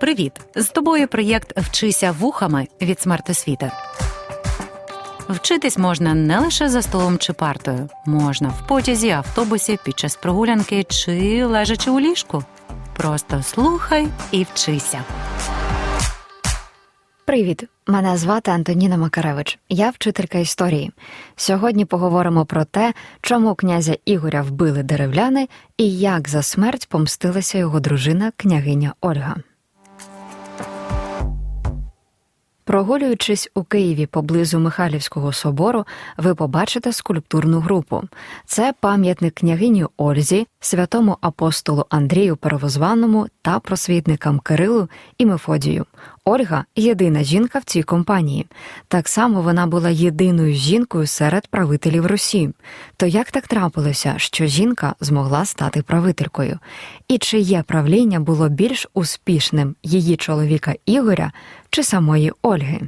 Привіт! З тобою проєкт Вчися вухами від смертосвіти. Вчитись можна не лише за столом чи партою, можна в потязі, автобусі, під час прогулянки чи лежачи у ліжку. Просто слухай і вчися. Привіт, мене звати Антоніна Макаревич. Я вчителька історії. Сьогодні поговоримо про те, чому князя Ігоря вбили деревляни і як за смерть помстилася його дружина княгиня Ольга. Прогулюючись у Києві поблизу Михайлівського собору, ви побачите скульптурну групу. Це пам'ятник княгині Ользі, святому апостолу Андрію Первозванному та просвітникам Кирилу і Мефодію. Ольга єдина жінка в цій компанії. Так само вона була єдиною жінкою серед правителів Русі. То як так трапилося, що жінка змогла стати правителькою? І чиє правління було більш успішним її чоловіка Ігоря чи самої Ольги?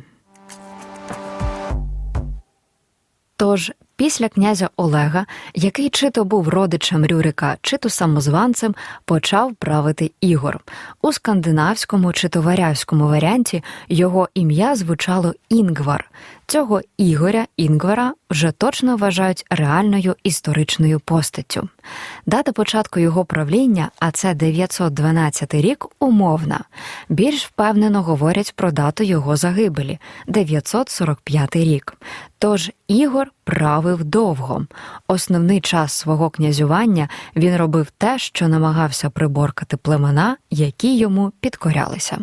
Тож після князя Олега, який чи то був родичем Рюрика, чи то самозванцем, почав правити Ігор. У скандинавському чи то варявському варіанті його ім'я звучало Інгвар. Цього Ігоря Інгвара вже точно вважають реальною історичною постаттю. Дата початку його правління, а це 912 рік, умовна. Більш впевнено говорять про дату його загибелі 945 рік. Тож Ігор правив довго. Основний час свого князювання він робив те, що намагався приборкати племена, які йому підкорялися.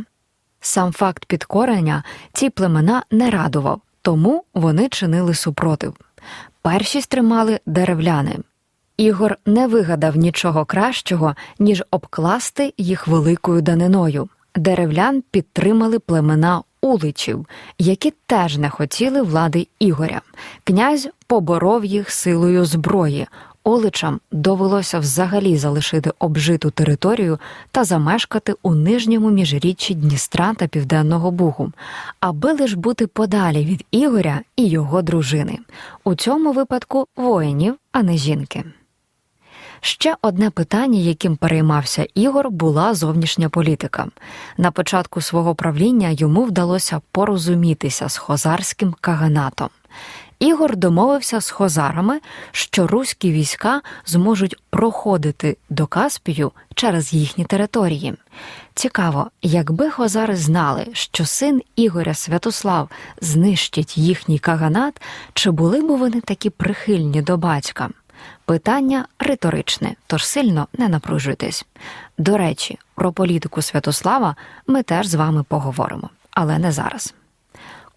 Сам факт підкорення ці племена не радував, тому вони чинили супротив. Перші стримали деревляни. Ігор не вигадав нічого кращого, ніж обкласти їх великою даниною. Деревлян підтримали племена уличів, які теж не хотіли влади Ігоря. Князь поборов їх силою зброї. Оличам довелося взагалі залишити обжиту територію та замешкати у нижньому міжріччі Дністра та Південного Бугу, аби лиш бути подалі від Ігоря і його дружини. У цьому випадку воїнів, а не жінки. Ще одне питання, яким переймався Ігор, була зовнішня політика. На початку свого правління йому вдалося порозумітися з хозарським каганатом. Ігор домовився з хозарами, що руські війська зможуть проходити до Каспію через їхні території. Цікаво, якби хозари знали, що син Ігоря Святослав знищить їхній каганат, чи були б вони такі прихильні до батька? Питання риторичне, тож сильно не напружуйтесь. До речі, про політику Святослава ми теж з вами поговоримо, але не зараз.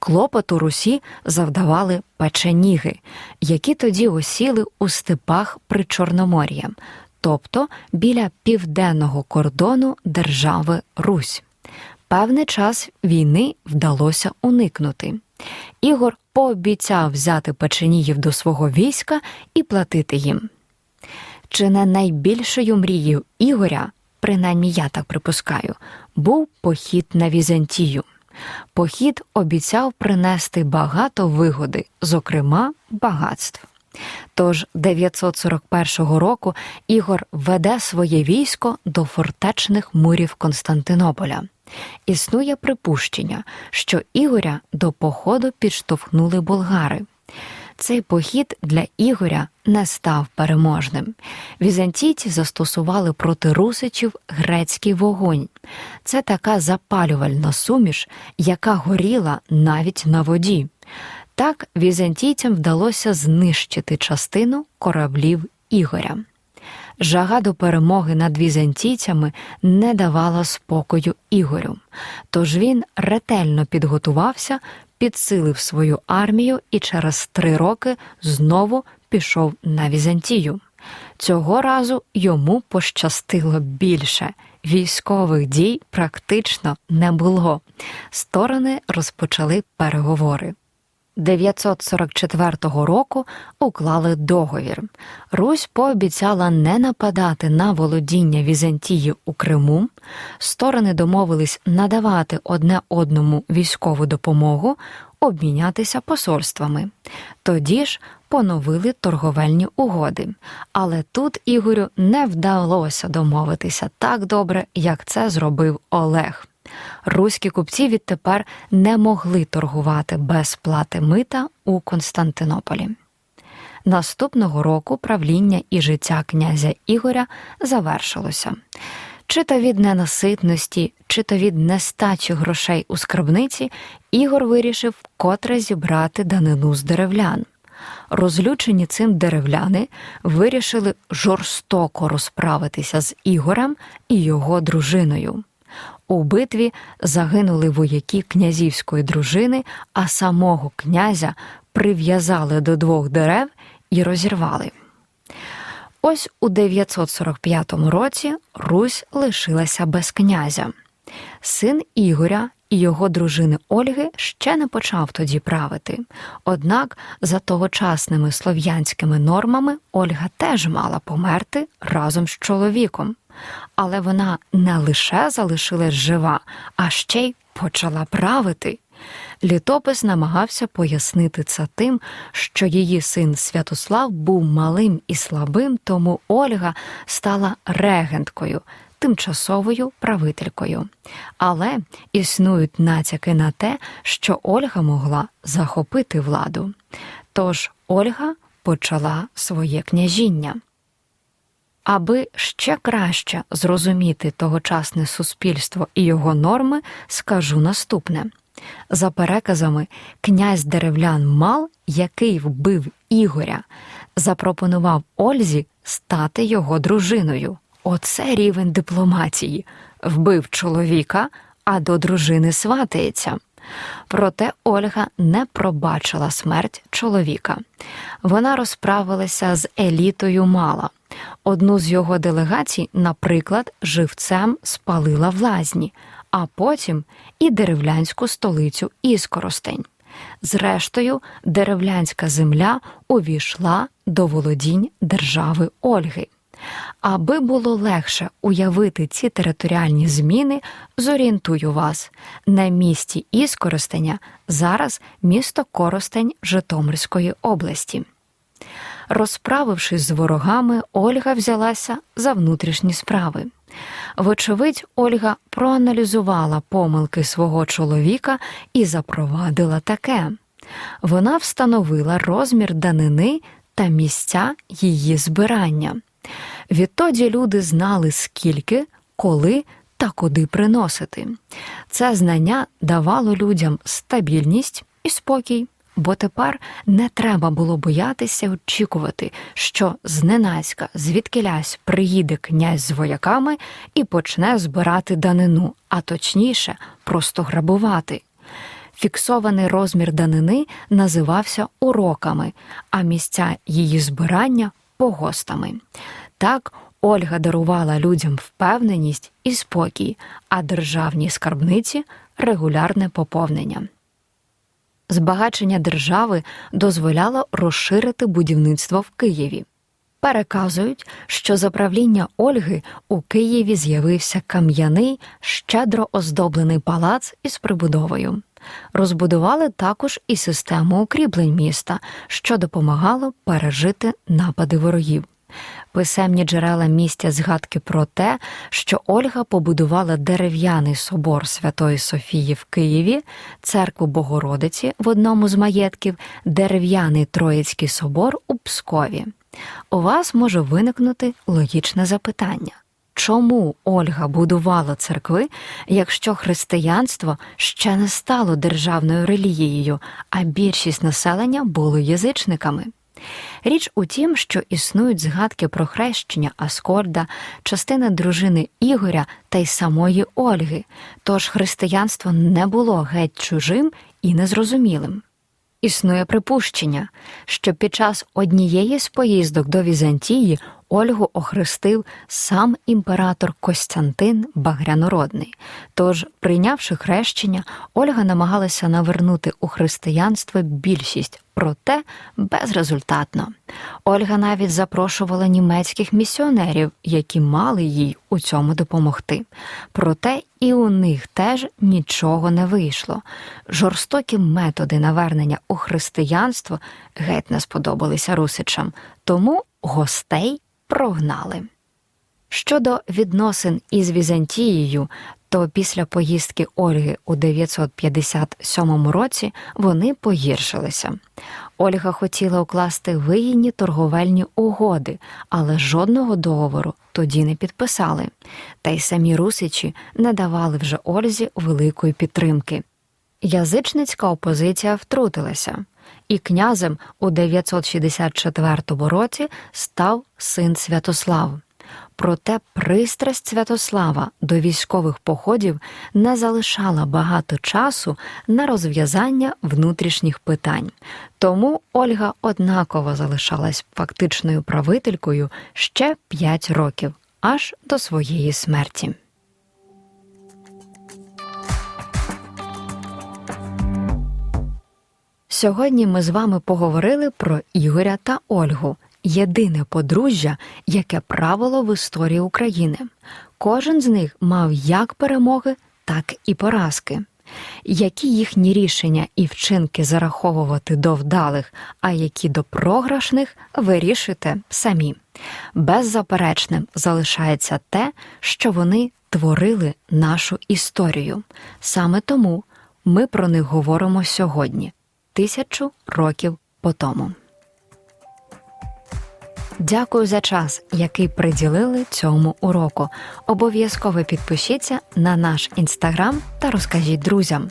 Клопоту Русі завдавали печеніги, які тоді осіли у степах при Чорномор'ям, тобто біля південного кордону держави Русь. Певний час війни вдалося уникнути. Ігор пообіцяв взяти печеніїв до свого війська і платити їм. Чи не найбільшою мрією Ігоря, принаймні я так припускаю, був похід на Візантію. Похід обіцяв принести багато вигоди, зокрема багатств. Тож 941 року Ігор веде своє військо до фортечних мурів Константинополя. Існує припущення, що Ігоря до походу підштовхнули болгари. Цей похід для Ігоря не став переможним. Візантійці застосували проти русичів грецький вогонь. Це така запалювальна суміш, яка горіла навіть на воді. Так візантійцям вдалося знищити частину кораблів Ігоря. Жага до перемоги над візантійцями не давала спокою Ігорю, тож він ретельно підготувався, підсилив свою армію і через три роки знову пішов на Візантію. Цього разу йому пощастило більше. Військових дій практично не було. Сторони розпочали переговори. 944 року уклали договір. Русь пообіцяла не нападати на володіння Візантії у Криму. Сторони домовились надавати одне одному військову допомогу, обмінятися посольствами. Тоді ж поновили торговельні угоди. Але тут Ігорю не вдалося домовитися так добре, як це зробив Олег. Руські купці відтепер не могли торгувати без плати мита у Константинополі. Наступного року правління і життя князя Ігоря завершилося. Чи то від ненаситності, чи то від нестачі грошей у скарбниці, Ігор вирішив вкотре зібрати данину з деревлян. Розлючені цим деревляни вирішили жорстоко розправитися з Ігорем і його дружиною. У битві загинули вояки князівської дружини, а самого князя прив'язали до двох дерев і розірвали. Ось у 945 році Русь лишилася без князя. Син Ігоря і його дружини Ольги ще не почав тоді правити. Однак, за тогочасними слов'янськими нормами, Ольга теж мала померти разом з чоловіком. Але вона не лише залишилась жива, а ще й почала правити. Літопис намагався пояснити це тим, що її син Святослав був малим і слабим, тому Ольга стала регенткою, тимчасовою правителькою. Але існують натяки на те, що Ольга могла захопити владу. Тож Ольга почала своє княжіння. Аби ще краще зрозуміти тогочасне суспільство і його норми, скажу наступне. За переказами, князь деревлян Мал, який вбив Ігоря, запропонував Ользі стати його дружиною. Оце рівень дипломатії. Вбив чоловіка, а до дружини сватається. Проте Ольга не пробачила смерть чоловіка. Вона розправилася з елітою мала. Одну з його делегацій, наприклад, живцем спалила в лазні, а потім і деревлянську столицю Іскоростень. Зрештою, деревлянська земля увійшла до володінь держави Ольги. Аби було легше уявити ці територіальні зміни, зорієнтую вас. На місті Іскоростеня зараз місто Коростень Житомирської області. Розправившись з ворогами, Ольга взялася за внутрішні справи. Вочевидь, Ольга проаналізувала помилки свого чоловіка і запровадила таке. Вона встановила розмір данини та місця її збирання. Відтоді люди знали, скільки, коли та куди приносити. Це знання давало людям стабільність і спокій, бо тепер не треба було боятися очікувати, що зненацька звідкилясь приїде князь з вояками і почне збирати данину, а точніше, просто грабувати. Фіксований розмір данини називався уроками, а місця її збирання погостами. Так Ольга дарувала людям впевненість і спокій, а державній скарбниці регулярне поповнення. Збагачення держави дозволяло розширити будівництво в Києві. Переказують, що за правління Ольги у Києві з'явився кам'яний, щедро оздоблений палац із прибудовою. Розбудували також і систему укріплень міста, що допомагало пережити напади ворогів. Писемні джерела містять згадки про те, що Ольга побудувала дерев'яний собор Святої Софії в Києві, церкву Богородиці в одному з маєтків, дерев'яний Троїцький собор у Пскові. У вас може виникнути логічне запитання. Чому Ольга будувала церкви, якщо християнство ще не стало державною релігією, а більшість населення були язичниками? Річ у тім, що існують згадки про хрещення Аскольда, частини дружини Ігоря та й самої Ольги, тож християнство не було геть чужим і незрозумілим. Існує припущення, що під час однієї з поїздок до Візантії Ольгу охрестив сам імператор Костянтин Багрянородний. Тож, прийнявши хрещення, Ольга намагалася навернути у християнство більшість, проте безрезультатно. Ольга навіть запрошувала німецьких місіонерів, які мали їй у цьому допомогти. Проте і у них теж нічого не вийшло. Жорстокі методи навернення у християнство геть не сподобалися русичам, тому гостей прогнали. Щодо відносин із Візантією, то після поїздки Ольги у 957 році вони погіршилися. Ольга хотіла укласти вигідні торговельні угоди, але жодного договору тоді не підписали. Та й самі русичі не давали вже Ользі великої підтримки. Язичницька опозиція втрутилася, і князем у 964 році став син Святослав. Проте пристрасть Святослава до військових походів не залишала багато часу на розв'язання внутрішніх питань. Тому Ольга однаково залишалась фактичною правителькою ще п'ять років, аж до своєї смерті. Сьогодні ми з вами поговорили про Ігоря та Ольгу, єдине подружжя, яке правило в історії України. Кожен з них мав як перемоги, так і поразки. Які їхні рішення і вчинки зараховувати до вдалих, а які до програшних, вирішуйте самі. Беззаперечним залишається те, що вони творили нашу історію. Саме тому ми про них говоримо сьогодні, тисячу років по тому. Дякую за час, який приділили цьому уроку. Обов'язково підпишіться на наш інстаграм та розкажіть друзям.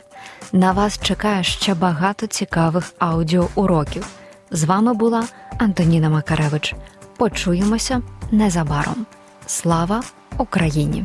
На вас чекає ще багато цікавих аудіоуроків. З вами була Антоніна Макаревич. Почуємося незабаром. Слава Україні!